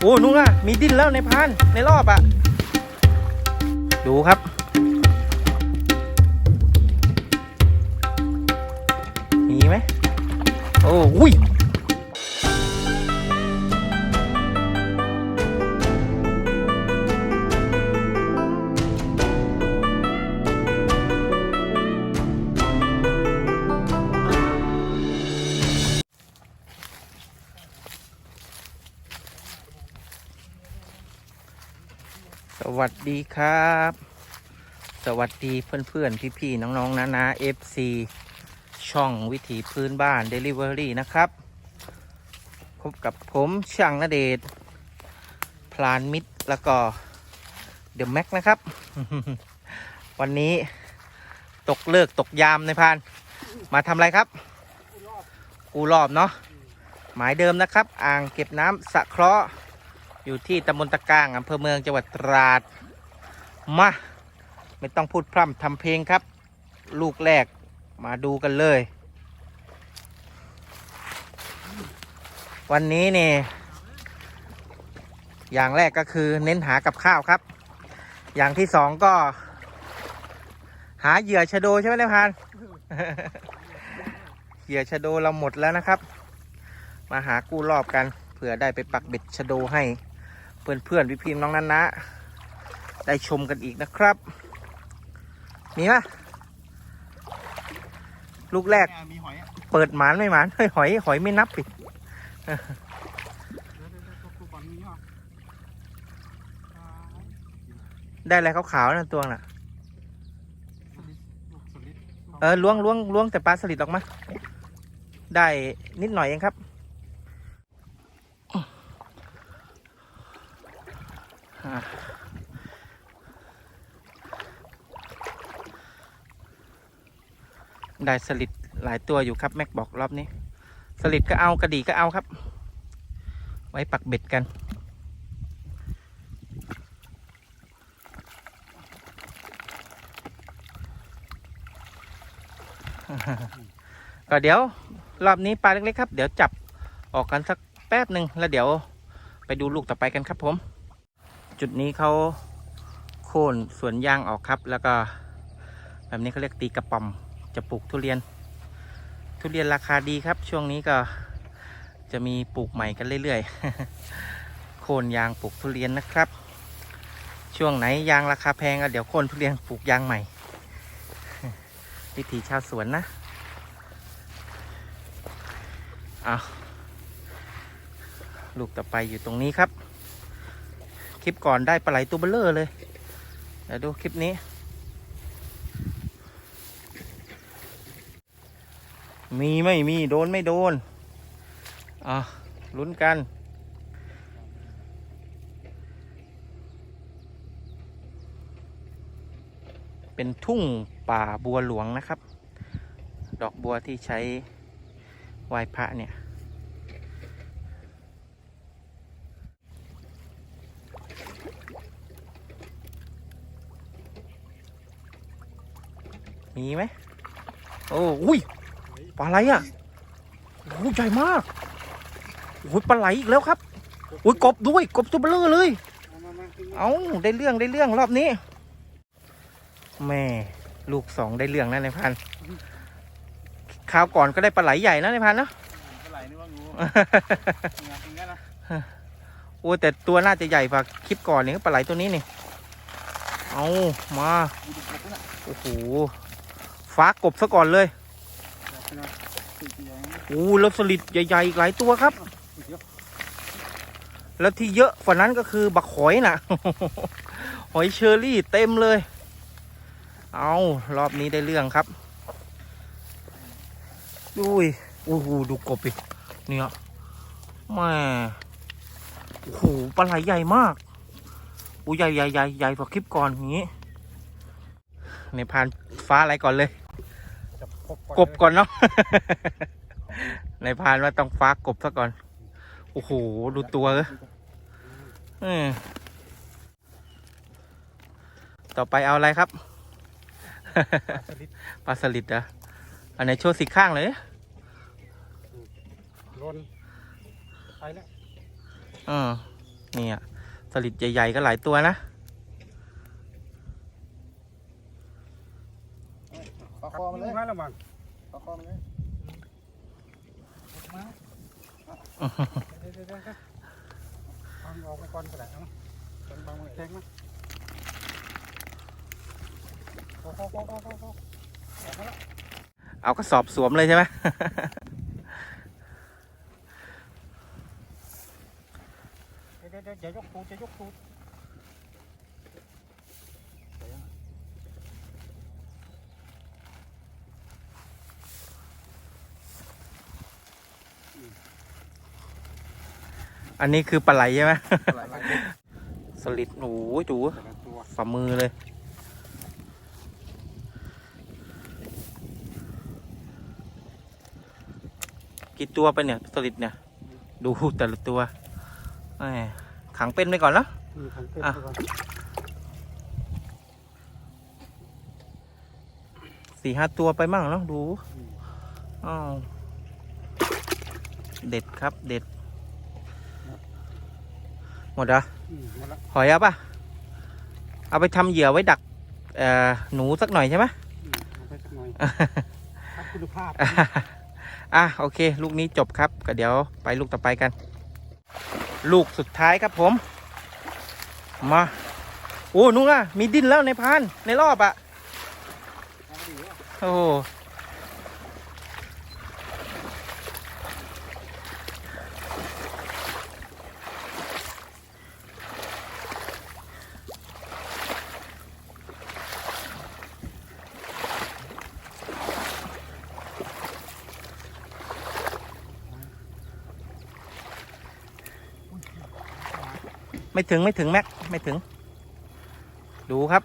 โอ้นู่นน่ะมีดิ้นแล้วในพานในรอบอะดูครับ มีไหมโอ้อุ้ย วัสดีครับ สวัสดีเพื่อนๆ พี่ๆ น้องๆนานา FC ช่องวิถีพื้นบ้าน Delivery นะครับ พบกับผมช่างนเดชพลานมิตรแล้วก็เดอะแม็กนะครับ วันนี้ตกเลิกตกยามในพาน มาทำอะไรครับ กูรอบเนาะหมายเดิมนะครับ อ่างเก็บน้ำสะเคราะห์ อยู่ที่ตำบลตะก้างอำเภอเมืองจังหวัดตราด มา ไม่ต้องพูดพร่ำทำเพลงครับ ลูกแรกมาดูกันเลย วันนี้เนี่ยอย่างแรกก็คือเน้นหากับข้าวครับ อย่างที่สองก็ หาเหยื่อชะโดใช่ไหมนายพานเหยื่อชะโดเราหมดแล้วนะครับ มาหากู้รอบกันเผื่อได้ไปปักเบ็ดชะโดให้ เพื่อนเพื่อนพี่พิมน้องนันนะ ได้ชมกันอีกนะครับ มีปะลูกแรก มีหอยอะเปิดหมานไม่หมานเฮ้ยหอย หอยไม่นับปิเดี๋ยวเดี๋ยวเดี๋ยวตัวก่อนมีอะได้อะไรขาวๆนั่นตัวน่ะสลิดลูกสลิดเออล้วงล้วงล้วงแต่ปลาสลิดออกมา ได้นิดหน่อยเองครับ ได้สลิดหลายตัวอยู่ครับแม็กบอกรอบนี้ สลิดก็เอากระดีก็เอาครับ ไว้ปักเบ็ดกันก็เดี๋ยวรอบนี้ปลาเล็กๆครับ เดี๋ยวจับออกกันสักแป๊บหนึ่งแล้วเดี๋ยวไปดูลูกต่อไปกันครับผม จุดนี้เขาโค่นสวนยางออกครับ แล้วก็แบบนี้เขาเรียกตีกระป๋อม จะปลูกทุเรียน ทุเรียนราคาดีครับ ช่วงนี้ก็จะมีปลูกใหม่กันเรื่อยๆ โค่นยางปลูกทุเรียนนะครับ ช่วงไหนยางราคาแพงก็เดี๋ยวโค่นทุเรียนปลูกยางใหม่ วิถีชาวสวนนะเอาลูกต่อไปอยู่ตรงนี้ครับ คลิปก่อนได้ปลาไหลตัวเบลเลอร์เลยเดี๋ยวดูคลิปนี้ มีไม่มีโดนไม่โดน อะลุ้นกัน เป็นทุ่งป่าบัวหลวงนะครับ ดอกบัวที่ใช้ไหว้พระเนี่ยมีไหมโอ้อุ้ย ปลาไหลอะโอ้ใหญ่มากโอ้ยปลาไหลอีกแล้วครับโอ้ยกบด้วยกบตัวเบลอเลยมามามาขึ้นมาเอาได้เรื่องได้เรื่องรอบนี้แม่ลูกสองได้เรื่องนะในพันคราวก่อนก็ได้ปลาไหลใหญ่นะในพันเนาะปลาไหลนึกว่างูงากินกันนะโอ้แต่ตัวน่าจะใหญ่กว่าคลิปก่อนนี่ปลาไหลตัวนี้นี่เอามาดูดูกบน่ะโอ้โหฟ้ากบซะก่อนเลย โอ้แล้วสลิดใหญ่ๆหลายตัวครับ แล้วที่เยอะกว่านั้นก็คือบักหอยน่ะหอยเชอรี่เต็มเลย เอารอบนี้ได้เรื่องครับดุยโอ้โหดูกบอีกเนี่ยแม่โอ้โหปลาไหลใหญ่มากโอ้ใหญ่ใหญ่ใหญ่ใหญ่กว่าคลิปก่อนอย่างนี้ในพานฟ้าอะไรก่อนเลย กบกบก่อนเนาะ ในพานว่าต้องฟ้ากบซะก่อน โอ้โห ดูตัวเอ้ยเออต่อไปเอาอะไรครับสลิดปลาสลิดเหรออันไหนโชว์สีข้างเลยลนไปแล้วอ่าเนี่ยสลิดใหญ่ ๆ ก็หลายตัวนะ ปลาคอมันเลยมาแล้วมั้งปลาคอมันเลยมาเดี๋ยวเดี๋ยวเดี๋ยวเอาออกไปก่อนก็ได้เอาเป็นบางมือแข็งนะโอ้โหโอ้โหโอ้โหออกมาแล้วเอากระสอบสวมเลยใช่ไหมเดี๋ยวเดี๋ยวเดี๋ยวอย่ายกตูดอย่ายกตูดเดี๋ อันนี้คือปลาไหลใช่ไหมหลายหลายตัวสลิดโอ้โหจูแต่ละตัวฝ่ามือเลย กี่ตัวไปเนี่ยสลิดเนี่ย ดูแต่ละตัวแหมขังเป็นไปก่อนแล้วมีทางเต้นอะด้วยกันสี่ห้าตัวไปมั่งเนาะดูอ้าวเด็ดครับเด็ด หมดเหรออืมหมดละหอยเอาปะเอาไปทำเหยื่อไว้ดักเอ่อหนูสักหน่อยใช่ไหมอืมเอาไปสักหน่อยครับคุณภาพอะโอเค ลูกนี้จบครับ ก็เดี๋ยวไปลูกต่อไปกัน ลูกสุดท้ายครับผม มาโอ้นุ่งอะมีดิ้นแล้วในพานในรอบอะโอ้ ไม่ถึงไม่ถึงแม็กไม่ถึง ดูครับ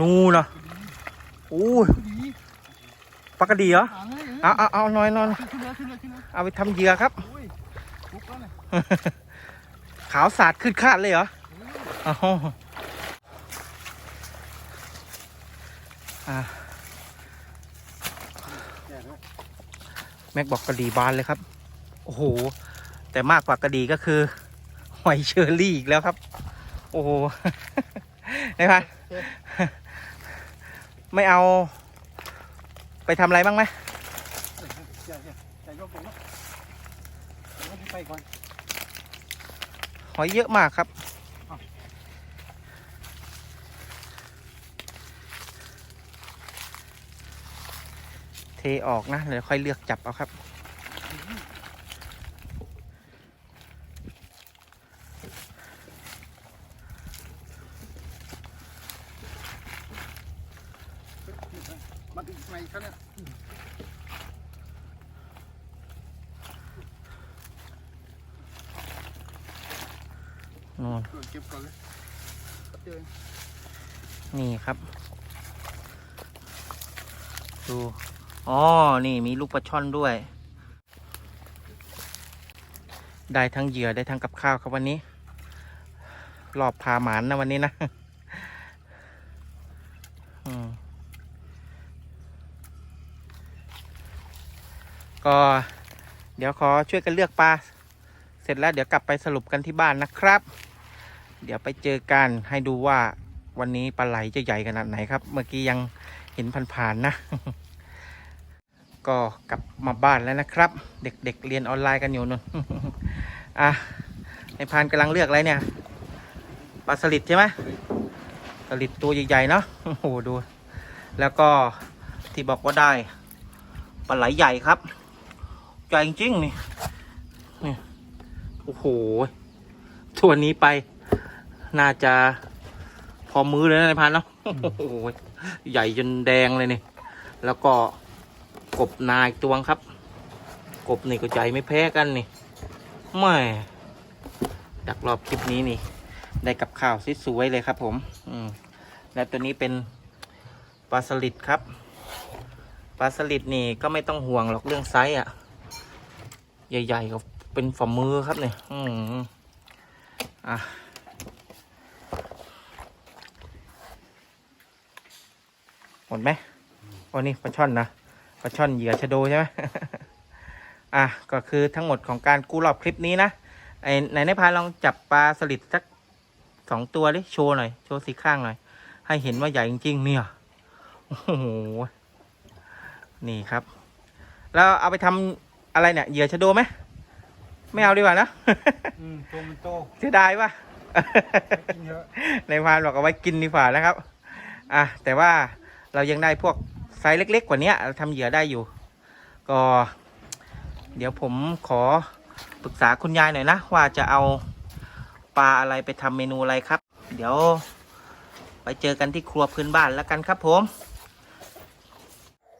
นูเนาะอู้ยปลากระดีเหรอหางเลยเอาเอาเอาหน่อยหน่อยขึ้นเลยขึ้นเลยขึ้นเลยเอาไปทำเหยื่อครับอุ้ยปุ๊บแล้วเนี่ยขาวสาดขึ้นคาดเลยเหรออ้าวอะแย่เลยแม็กบอกกระดีบานเลยครับ โอ้โห แต่มากกว่ากระดีก็คือห อยเชอรี่อีกแล้วครับ โอ้โหได้ปะไม่เอา ไปทำอะไรบ้างไหมหอนหอยเยอะมากครับเทออกนะเดี๋ยวค่อยเลือกจับเอาครับ มาดึงไปเขาเนี่ย นู่นเก็บก่อนเลยเจอนี่ครับ ดูอ๋อ นี่มีลูกปลาช่อนด้วย ได้ทั้งเหยื่อได้ทั้งกับข้าวครับวันนี้ รอบพาหมานนะวันนี้นะอืมก็เดี๋ยวขอช่วยกันเลือกปลา เสร็จแล้วเดี๋ยวกลับไปสรุปกันที่บ้านนะครับ เดี๋ยวไปเจอกันให้ดูว่าวันนี้ปลาไหลจะใหญ่ขนาดไหนครับ เมื่อกี้ยังเห็นผ่านๆนะ ก็กลับมาบ้านแล้วนะครับ เด็กๆเรียนออนไลน์กันอยู่นู่นอะในพานกำลังเลือกอะไรเนี่ยปลาสลิดใช่ไหมสลิดตัวใหญ่ๆเนาะโอ้โหดู แล้วก็ที่บอกว่าได้ปลาไหลใหญ่ครับใหญ่จริงๆนี่ โอ้โหตัวนี้ไป น่าจะ พอมือเลยนะในพันเนาะโอ้โหใหญ่จนแดงเลยนี่ แล้วก็กบนายตัวงครับ กบนี่ก็ใจไม่แพ้กันนี่ไม่ดักรอบคลิปนี้นี่ ได้กับข้าวสวยๆเลยครับผม อืมและตัวนี้เป็นปลาสลิดครับปลาสลิดนี่ก็ไม่ต้องห่วงหรอกเรื่องไซส์อะ ใหญ่ๆก็ เป็นฝ่ามือครับเนี่ยอืมอะหมดไหมโอ้นี่ปลาช่อนนะปลาช่อนเหยื่อชะโดใช่ไหมอะก็คือทั้งหมดของการกู้รอบคลิปนี้นะไอไหนในพานลองจับปลาสลิดสักสองตัวดิโชว์หน่อยโชว์สีข้างหน่อย ให้เห็นว่าใหญ่จริงๆเนี่ยโอ้โหนี่ครับ แล้วเอาไปทำอะไรเนี่ยเหยื่อชะโดไหม ไม่เอาดีกว่านะอืมตัวมันโตเสียดายป่ะกินเยอะในพานบอกเอาไว้กินดีกว่านะครับ อะแต่ว่าเรายังได้พวกไซส์เล็ก ๆ กว่านี้เราทำเหยื่อได้อยู่ ก็ เดี๋ยวผมขอปรึกษาคุณยายหน่อยนะ ว่าจะเอาปลาอะไรไปทำเมนูอะไรครับ เดี๋ยว ไปเจอกันที่ครัวพื้นบ้านแล้วกันครับผม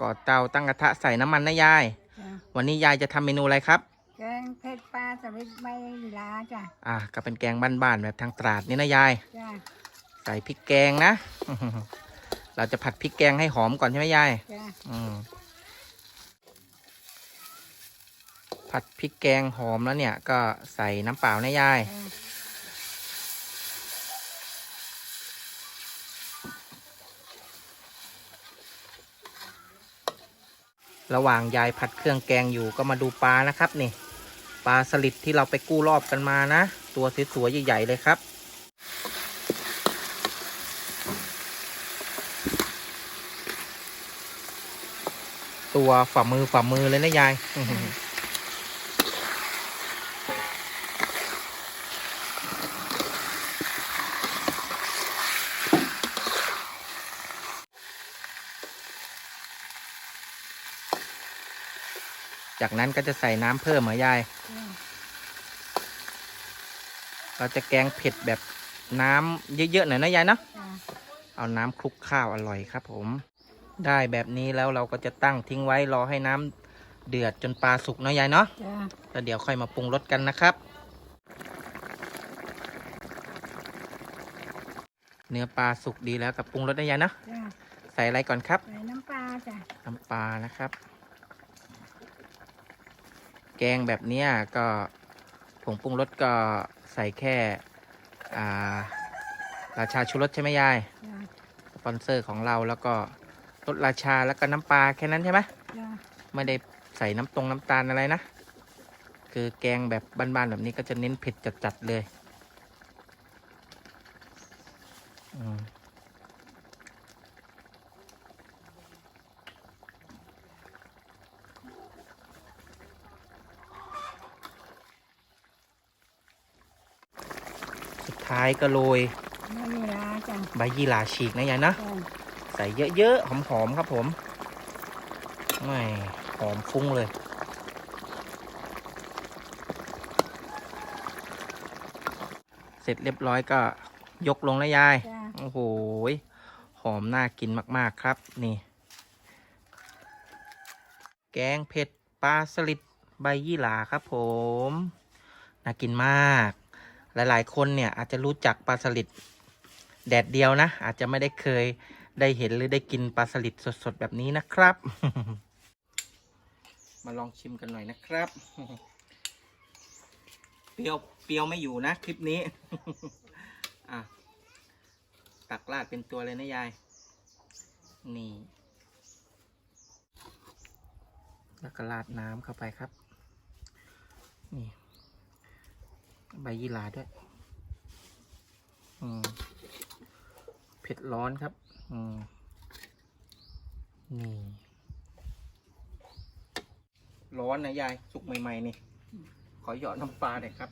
ก่อเตาตั้งกระทะใส่น้ำมันนะยายจ้ะวันนี้ยายจะทำเมนูอะไรครับ แกงเผ็ดปลาสลิดใบลาจ้ะอะก็เป็นแกงบ้านๆแบบทางตราดนี่นะยาย จ้ะใส่พริกแกงนะ เราจะผัดพริกแกงให้หอมก่อนใช่ไหมยาย จ้ะอืม ผัดพริกแกงหอมแล้วเนี่ย ก็ใส่น้ำเปล่านะยาย จ้ะระหว่างยายผัดเครื่องแกงอยู่ก็มาดูปลานะครับนี่ ปลาสลิดที่เราไปกู้รอบกันมานะ ตัวสวยๆใหญ่ๆเลยครับตัวฝ่ามือฝ่ามือเลยนะยาย จากนั้นก็จะใส่น้ำเพิ่มเหรอยาย เราจะแกงเผ็ดแบบน้ำเยอะๆหน่อยนะยายเนาะจ้ะเอาน้ำคลุกข้าวอร่อยครับ ผม ได้แบบนี้แล้วเราก็จะตั้งทิ้งไว้รอให้น้ำเดือดจนปลาสุกเนาะยายเนาะจ้ะแล้วเดี๋ยวค่อยมาปรุงรสกันนะครับ เนื้อปลาสุกดีแล้วกับปรุงรสนะยายเนาะจ้ะใส่อะไรก่อนครับใส่น้ำปลาจ้ะน้ำปลานะครับแกงแบบเนี้ยก็ผงปรุงรสก็ ใส่แค่อ่าราชาชูรสใช่ไหมยาย จ้ะสปอนเซอร์ของเราแล้วก็รสราชาแล้วก็น้ำปลาแค่นั้นใช่ไหมจ้ะไม่ได้ใส่น้ำตรงน้ำตาลอะไรนะ คือแกงแบบบ้านๆแบบนี้ก็จะเน้นเผ็ดจัดๆเลย ท้ายก็โรยใบลาจ้ะใบยี่หร่าฉีกนะยายนะ จ้ะใส่เยอะๆ หอมๆ ครับผมไม่หอมฟุ้งเลย เสร็จเรียบร้อยก็ยกลงนะยาย จ้ะโอ้โหยหอมน่ากินมากๆครับ นี่ แกงเผ็ดปลาสลิดใบยี่หร่าครับผม น่ากินมาก หลาย ๆ คนเนี่ยอาจจะรู้จักปลาสลิดแดดเดียวนะ อาจจะไม่ได้เคยได้เห็นหรือได้กินปลาสลิดสดๆแบบนี้นะครับ มาลองชิมกันหน่อยนะครับ เปรี้ยวเปรี้ยวไม่อยู่นะ คลิปนี้ อะ ตักราดเป็นตัวเลยนะยาย นี่ แล้วก็ราดน้ำเข้าไปครับ นี่ ใบยีราด้วย อืม เผ็ดร้อนครับ อืม นี่ ร้อนนะยาย สุกใหม่ ๆ นี่ ขอหยอดน้ำปลาหน่อยครับ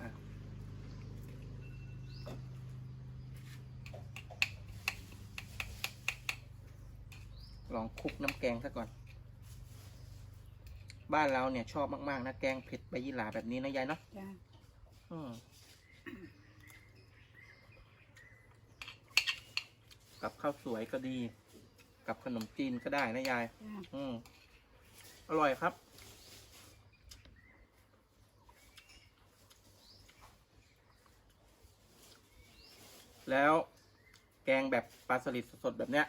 อลองคลุกน้ำแกงซะก่อน บ้านเราเนี่ยชอบมากๆนะแกงเผ็ดใบยี่หร่าแบบนี้นะยายเนาะจ้ะอืมกับข้าวสวยก็ดี กับขนมจีนก็ได้นะยาย จ้ะอืมอร่อยครับ แล้วแกงแบบปลาสลิดสดๆแบบเนี้ย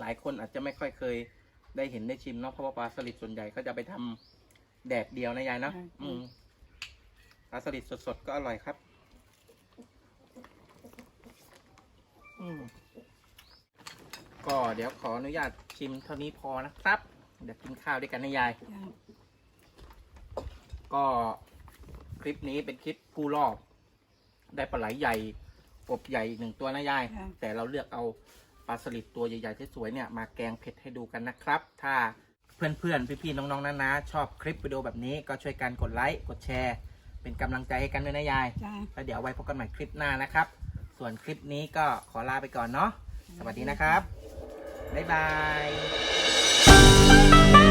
หลายคนอาจจะไม่ค่อยเคย ได้เห็นได้ชิมเนาะเพราะว่าปลาสลิดส่วนใหญ่ก็จะไปทำแดดเดียวนะยายเนาะอืมปลาสลิดสดๆก็อร่อยครับ อืมก็เดี๋ยวขออนุญาตชิมเท่านี้พอนะครับ เดี๋ยวกินข้าวด้วยกันนะยายจ้ะก็คลิปนี้เป็นคลิปผู้รอบ ได้ปลาไหลใหญ่กบใหญ่อีกหนึ่งตัวนะยายค่ะแต่เราเลือกเอา ปลาสลิดตัวใหญ่ๆสวยๆเนี่ยมาแกงเผ็ดให้ดูกันนะครับ ถ้าเพื่อนๆ พี่ๆ น้องๆนานาชอบคลิปวิดีโอแบบนี้ก็ช่วยกันกดไลค์กดแชร์ เป็นกำลังใจให้กันด้วยนะยายจ้ะแล้วเดี๋ยวไว้พบกันใหม่คลิปหน้านะครับ ส่วนคลิปนี้ก็ขอลาไปก่อนเนาะสวัสดีนะครับบ๊ายบาย